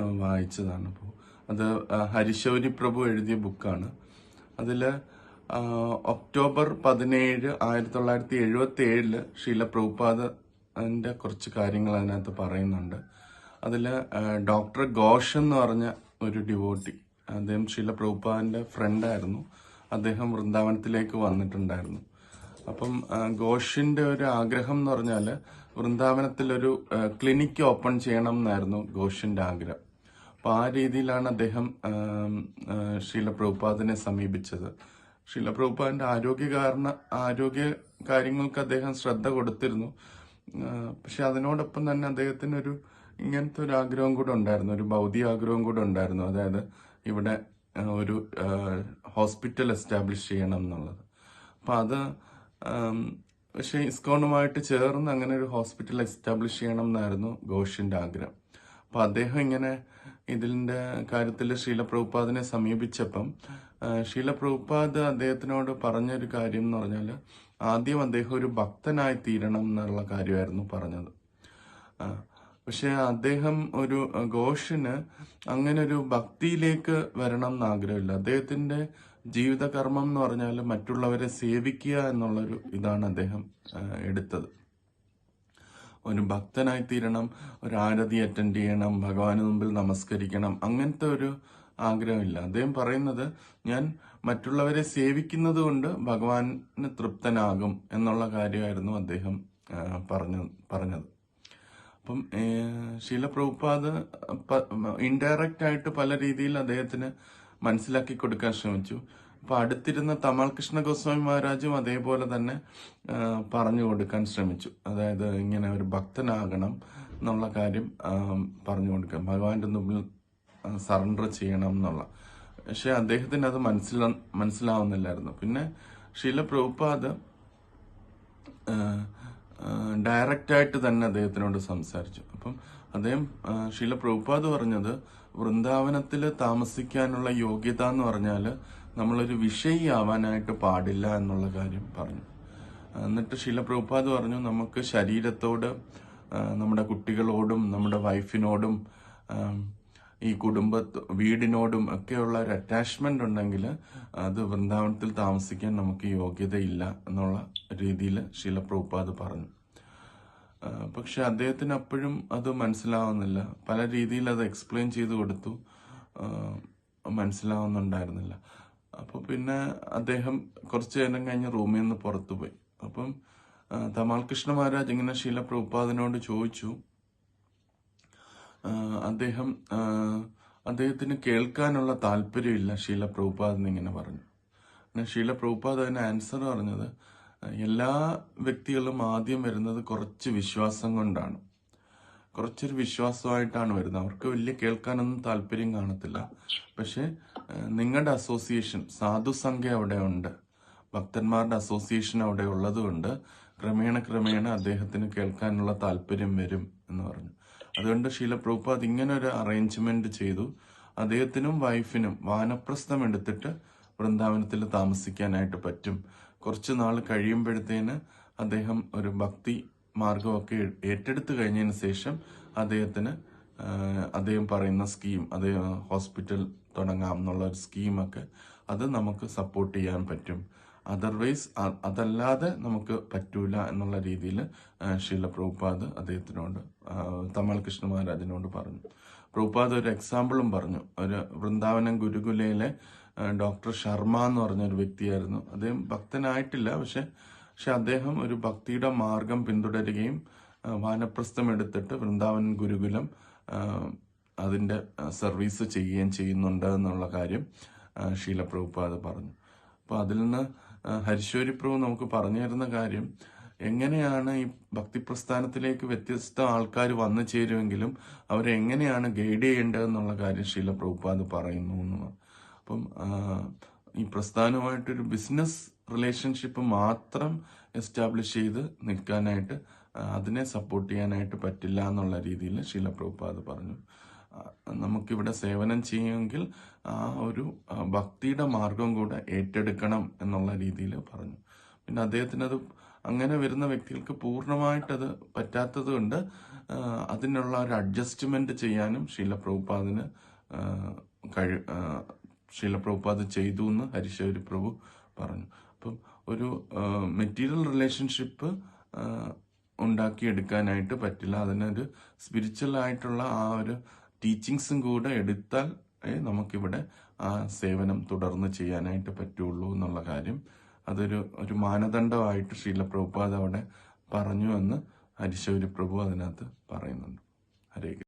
വായിച്ചതാണ് അപ്പോൾ അത് ഹരിശൗരി പ്രഭു എഴുതിയ ബുക്കാണ്. അതിൽ ഒക്ടോബർ പതിനേഴ് ആയിരത്തി തൊള്ളായിരത്തി എഴുപത്തി ഏഴിൽ ഷീല പ്രഭുപാദന്റെ കുറച്ച് കാര്യങ്ങൾ അതിനകത്ത് പറയുന്നുണ്ട്. അതിൽ ഡോക്ടർ ഘോഷ് എന്ന് പറഞ്ഞ ഒരു ഡിവോട്ടി അദ്ദേഹം ഷീല പ്രഭുപാദന്റെ ഫ്രണ്ടായിരുന്നു. അദ്ദേഹം വൃന്ദാവനത്തിലേക്ക് വന്നിട്ടുണ്ടായിരുന്നു. അപ്പം ഘോഷിന്റെ ഒരു ആഗ്രഹം എന്ന് പറഞ്ഞാൽ വൃന്ദാവനത്തിൽ ഒരു ക്ലിനിക്ക് ഓപ്പൺ ചെയ്യണം എന്നായിരുന്നു ഘോഷിന്റെ ആഗ്രഹം. അപ്പൊ ആ രീതിയിലാണ് അദ്ദേഹം ആം, ശീല പ്രഭുപാദിനെ സമീപിച്ചത്. ശീല പ്രഭുപാദിന്റെ ആരോഗ്യ കാരണ ആരോഗ്യ കാര്യങ്ങൾക്ക് അദ്ദേഹം ശ്രദ്ധ കൊടുത്തിരുന്നു. പക്ഷെ അതിനോടൊപ്പം തന്നെ അദ്ദേഹത്തിന് ഒരു ഇങ്ങനത്തെ ഒരു ആഗ്രഹം കൂടെ ഉണ്ടായിരുന്നു ഒരു ഭൗതിക ആഗ്രഹം കൂടെ ഉണ്ടായിരുന്നു. അതായത് ഇവിടെ ഒരു ഹോസ്പിറ്റൽ എസ്റ്റാബ്ലിഷ് ചെയ്യണം എന്നുള്ളത്. അപ്പൊ അത് പക്ഷെ ഇസ്കോണുമായിട്ട് ചേർന്ന് അങ്ങനെ ഒരു ഹോസ്പിറ്റൽ എസ്റ്റാബ്ലിഷ് ചെയ്യണം എന്നായിരുന്നു ഘോഷിന്റെ ആഗ്രഹം. അപ്പൊ അദ്ദേഹം ഇങ്ങനെ ഇതിന്റെ കാര്യത്തിൽ ശീലപ്രഭുപാദിനെ സമീപിച്ചപ്പം ശീലപ്രഭുപാദ് ശീല പ്രഭുപാദ് അദ്ദേഹത്തിനോട് പറഞ്ഞൊരു കാര്യം എന്ന് പറഞ്ഞാൽ ആദ്യം അദ്ദേഹം ഒരു ഭക്തനായി തീരണം എന്നുള്ള കാര്യമായിരുന്നു പറഞ്ഞത്. പക്ഷേ അദ്ദേഹം ഒരു ഘോഷിന് അങ്ങനെ ഒരു ഭക്തിയിലേക്ക് വരണം എന്നാഗ്രഹമില്ല അദ്ദേഹത്തിന്റെ ജീവിതകർമ്മം എന്ന് പറഞ്ഞാൽ മറ്റുള്ളവരെ സേവിക്കുക എന്നുള്ളൊരു ഇതാണ് അദ്ദേഹം എടുത്തത്. ഒരു ഭക്തനായി തീരണം ഒരു ആരതി അറ്റൻഡ് ചെയ്യണം ഭഗവാന് മുമ്പിൽ നമസ്കരിക്കണം അങ്ങനത്തെ ഒരു ആഗ്രഹമില്ല. അദ്ദേഹം പറയുന്നത് ഞാൻ മറ്റുള്ളവരെ സേവിക്കുന്നത് കൊണ്ട് ഭഗവാന് തൃപ്തനാകും എന്നുള്ള കാര്യമായിരുന്നു അദ്ദേഹം പറഞ്ഞു പറഞ്ഞത്. അപ്പം ശീല പ്രഭുപാദ് ഇൻഡയറക്റ്റ് ആയിട്ട് പല രീതിയിൽ അദ്ദേഹത്തിന് മനസ്സിലാക്കി കൊടുക്കാൻ ശ്രമിച്ചു. അപ്പൊ അടുത്തിരുന്ന തമാൽ കൃഷ്ണ ഗോസ്വാമി മഹാരാജും അതേപോലെ തന്നെ പറഞ്ഞു കൊടുക്കാൻ ശ്രമിച്ചു. അതായത് ഇങ്ങനെ ഒരു ഭക്തനാകണം എന്നുള്ള കാര്യം പറഞ്ഞു കൊടുക്കാം ഭഗവാന്റെ മുമ്പിൽ സറണ്ടർ ചെയ്യണം എന്നുള്ള. പക്ഷെ അദ്ദേഹത്തിന് അത് മനസ്സിലാ മനസ്സിലാവുന്നില്ലായിരുന്നു. പിന്നെ ശീല പ്രഭുപാദ് ഡയറക്റ്റായിട്ട് തന്നെ അദ്ദേഹത്തിനോട് സംസാരിച്ചു. അപ്പം അദ്ദേഹം ശീല പ്രഭുപാദ് പറഞ്ഞത് വൃന്ദാവനത്തിൽ താമസിക്കാനുള്ള യോഗ്യത എന്ന് പറഞ്ഞാൽ നമ്മളൊരു വിഷയി ആവാനായിട്ട് പാടില്ല എന്നുള്ള കാര്യം പറഞ്ഞു. എന്നിട്ട് ശീല പ്രഭുപാദ് പറഞ്ഞു നമുക്ക് ശരീരത്തോട് നമ്മുടെ കുട്ടികളോടും നമ്മുടെ വൈഫിനോടും ഈ കുടുംബ വീടിനോടും ഒക്കെയുള്ള ഒരു അറ്റാച്ച്മെന്റ് ഉണ്ടെങ്കിൽ അത് വൃന്ദാവനത്തിൽ താമസിക്കാൻ നമുക്ക് യോഗ്യതയില്ല എന്നുള്ള രീതിയിൽ ശീല പ്രഭുപാദ് പറഞ്ഞു. പക്ഷെ അദ്ദേഹത്തിന് അപ്പോഴും അത് മനസ്സിലാവുന്നില്ല. പല രീതിയിൽ അത് എക്സ്പ്ലെയിൻ ചെയ്ത് കൊടുത്തു. മനസ്സിലാവുന്നുണ്ടായിരുന്നില്ല. അപ്പോൾ പിന്നെ അദ്ദേഹം കുറച്ച് നേരം കഴിഞ്ഞ് റൂമിൽ നിന്ന് പുറത്തു പോയി. അപ്പം തമാൽ കൃഷ്ണ മഹാരാജ് ഇങ്ങനെ ശീല പ്രഭുപാദനോട് ചോദിച്ചു. അദ്ദേഹം അദ്ദേഹത്തിന് കേൾക്കാനുള്ള താല്പര്യമില്ല ശീല പ്രഭുപാദൻ എന്നിങ്ങനെ പറഞ്ഞു. പിന്നെ ശീല പ്രഭുപാദ് അതിന് ആൻസർ പറഞ്ഞത് എല്ലാ വ്യക്തികളും ആദ്യം വരുന്നത് കുറച്ച് വിശ്വാസം കൊണ്ടാണ്. കുറച്ചൊരു വിശ്വാസമായിട്ടാണ് വരുന്നത്. അവർക്ക് വലിയ കേൾക്കാനൊന്നും താല്പര്യം കാണത്തില്ല. പക്ഷെ നിങ്ങളുടെ അസോസിയേഷൻ സാധുസംഖ്യ അവിടെ ഉണ്ട്. ഭക്തന്മാരുടെ അസോസിയേഷൻ അവിടെ ഉള്ളതുകൊണ്ട് ക്രമേണ ക്രമേണ അദ്ദേഹത്തിന് കേൾക്കാനുള്ള താല്പര്യം വരും എന്ന് പറഞ്ഞു. അതുകൊണ്ട് ശീല അത് ഇങ്ങനെ ഒരു അറേഞ്ച്മെന്റ് ചെയ്തു. അദ്ദേഹത്തിനും വൈഫിനും വാനപ്രസ്ഥം എടുത്തിട്ട് വൃന്ദാവനത്തിൽ താമസിക്കാനായിട്ട് പറ്റും. കുറച്ച് നാൾ കഴിയുമ്പോഴത്തേന് അദ്ദേഹം ഒരു ഭക്തി മാർഗമൊക്കെ ഏറ്റെടുത്തു കഴിഞ്ഞതിന് ശേഷം അദ്ദേഹത്തിന് അദ്ദേഹം പറയുന്ന സ്കീം അദ്ദേഹം ഹോസ്പിറ്റൽ തുടങ്ങാം എന്നുള്ള ഒരു സ്കീമൊക്കെ അത് നമുക്ക് സപ്പോർട്ട് ചെയ്യാൻ പറ്റും. അതർവൈസ് അതല്ലാതെ നമുക്ക് പറ്റൂല എന്നുള്ള രീതിയിൽ ഷീല പ്രഭുപാദ് അദ്ദേഹത്തിനോട് ആ, തമാൽ കൃഷ്ണ മഹാരാജിനോട് പറഞ്ഞു. പ്രഭുപാദ് ഒരു എക്സാമ്പിളും പറഞ്ഞു. ഒരു വൃന്ദാവനം ഗുരുകുലയിലെ ഡോക്ടർ ശർമ്മ എന്ന് പറഞ്ഞ ഒരു വ്യക്തിയായിരുന്നു. അദ്ദേഹം ഭക്തനായിട്ടില്ല പക്ഷെ പക്ഷെ അദ്ദേഹം ഒരു ഭക്തിയുടെ മാർഗം പിന്തുടരുകയും വാനപ്രസ്ഥം എടുത്തിട്ട് വൃന്ദാവൻ ഗുരുകുലം അതിന്റെ സർവീസ് ചെയ്യുകയും ചെയ്യുന്നുണ്ട് എന്നുള്ള കാര്യം ശീല പ്രഭുപാദ് പറഞ്ഞു. അപ്പൊ അതിൽ നിന്ന് ഹരിശ്വരി പ്രഭു നമുക്ക് പറഞ്ഞു തരുന്ന കാര്യം എങ്ങനെയാണ് ഈ ഭക്തി പ്രസ്ഥാനത്തിലേക്ക് വ്യത്യസ്ത ആൾക്കാർ വന്നു ചേരുമെങ്കിലും അവരെങ്ങനെയാണ് ഗൈഡ് ചെയ്യേണ്ടതെന്നുള്ള കാര്യം ശീല പ്രഭുപാദ് പറയുന്നു എന്ന് അപ്പം ഈ പ്രസ്ഥാനമായിട്ടൊരു ബിസിനസ് റിലേഷൻഷിപ്പ് മാത്രം എസ്റ്റാബ്ലിഷ് ചെയ്ത് നിൽക്കാനായിട്ട് അതിനെ സപ്പോർട്ട് ചെയ്യാനായിട്ട് പറ്റില്ല എന്നുള്ള രീതിയിൽ ശീലപ്രഭുപാദ് പറഞ്ഞു. നമുക്കിവിടെ സേവനം ചെയ്യുമെങ്കിൽ ആ ഒരു ഭക്തിയുടെ മാർഗം കൂടെ ഏറ്റെടുക്കണം എന്നുള്ള രീതിയിൽ പറഞ്ഞു. പിന്നെ അദ്ദേഹത്തിന് അത് അങ്ങനെ വരുന്ന വ്യക്തികൾക്ക് പൂർണമായിട്ടത് പറ്റാത്തത് കൊണ്ട് അതിനുള്ള ഒരു അഡ്ജസ്റ്റ്മെന്റ് ചെയ്യാനും ശീലപ്രഭുപാദിന് കഴി ആ, ശീല പ്രഭുപാദ് ചെയ്തു എന്ന് ഹരിശൗരി പ്രഭു പറഞ്ഞു. അപ്പം ഒരു മെറ്റീരിയൽ റിലേഷൻഷിപ്പ് ഉണ്ടാക്കിയെടുക്കാനായിട്ട് പറ്റില്ല. അതിനൊരു സ്പിരിച്വൽ ആയിട്ടുള്ള ആ ഒരു ടീച്ചിങ്സും കൂടെ എടുത്താൽ നമുക്കിവിടെ ആ സേവനം തുടർന്ന് ചെയ്യാനായിട്ട് പറ്റുള്ളൂ എന്നുള്ള കാര്യം. അതൊരു ഒരു മാനദണ്ഡമായിട്ട് ശീല പ്രഭുപാദ് അവിടെ പറഞ്ഞു എന്ന് ഹരിശൗരി പ്രഭു അതിനകത്ത് പറയുന്നുണ്ട്. ഹരേ.